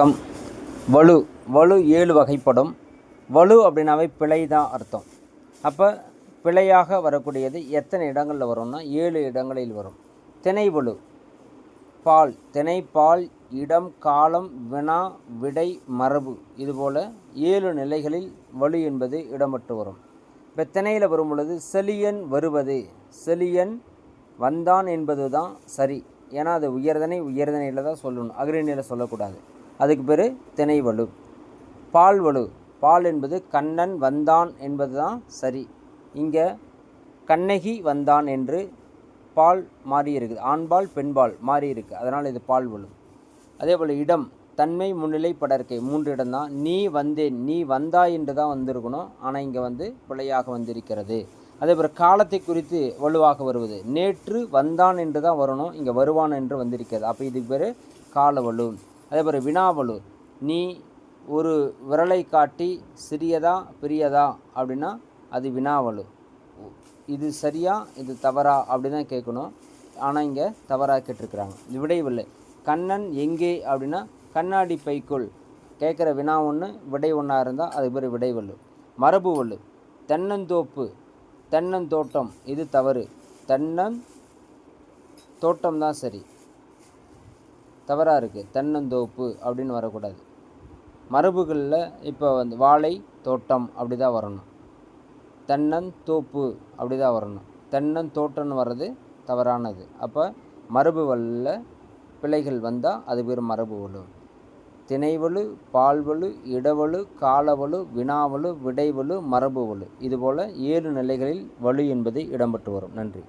வணக்கம். வலு வலு ஏழு வகைப்படும். வலு அப்படின்னாவே பிழை தான் அர்த்தம். அப்போ பிழையாக வரக்கூடியது எத்தனை இடங்களில் வரும்னா ஏழு இடங்களில் வரும். திணை வலு பால் திணை பால் இடம் காலம் வினா விடை மரபு. இதுபோல் ஏழு நிலைகளில் வலு என்பது இடம்பெற்று வரும். இப்போ திணையில் வரும் பொழுது செலியன் வருவது. செலியன் வந்தான் என்பது தான் சரி. ஏன்னா அது உயர்தனை உயர்தனையில் தான் சொல்லணும். அகிரணியில் சொல்லக்கூடாது. அதுக்கு பேர் திணை வலு பால் வலு பால் என்பது கண்ணன் வந்தான் என்பது தான் சரி. இங்கே கண்ணகி வந்தான் என்று பால் மாறி இருக்குது ஆண்பால் பெண்பால் மாறி இருக்குது அதனால் இது பால் வலு அதே போல் இடம் தன்மை முன்னிலை படற்கை மூன்று இடம் தான். நீ வந்தேன். நீ வந்தாய் என்று தான் வந்திருக்கணும். ஆனால் இங்கே வந்து பிழையாக வந்திருக்கிறது. அதே போல் காலத்தை குறித்து வலுவாக வருவது. நேற்று வந்தான் என்று தான் வரணும். இங்கே வருவான் என்று வந்திருக்கிறது. அப்போ இதுக்கு பேர் கால வலு அதே மாதிரி வினாவலு நீ ஒரு விரலை காட்டி சிறியதா பெரியதா அப்படின்னா அது வினாவலு இது சரியா இது தவறா அப்படி தான் கேட்கணும். ஆனால் இங்கே தவறாக கேட்டிருக்கிறாங்க. விடைவில்லை. கண்ணன் எங்கே அப்படின்னா கண்ணாடி பைக்குள் கேட்குற வினா ஒன்று விடை ஒன்றா இருந்தால் அது பேர் விடைவல்லு. மரபு வல்லு தென்னந்தோப்பு தென்னந்தோட்டம். இது தவறு. தென்னன் தோட்டம் தான் சரி. தவறாக இருக்குது தென்னந்தோப்பு அப்படின்னு வரக்கூடாது. மரபுகளில் இப்போ வந்து வாழை தோட்டம் அப்படி தான் வரணும். தென்னந்தோப்பு அப்படி தான் வரணும். தென்னந்தோட்டம்னு வர்றது தவறானது. அப்போ மரபு வல்ல பிழைகள் வந்தால் அது பேர் மரபு வலு திணைவலு பால்வலு இடவலு காலவலு வினாவலு விடைவலு மரபு வலு இதுபோல் ஏழு நிலைகளில் வலு என்பது இடம்பெற்று வரும். நன்றி.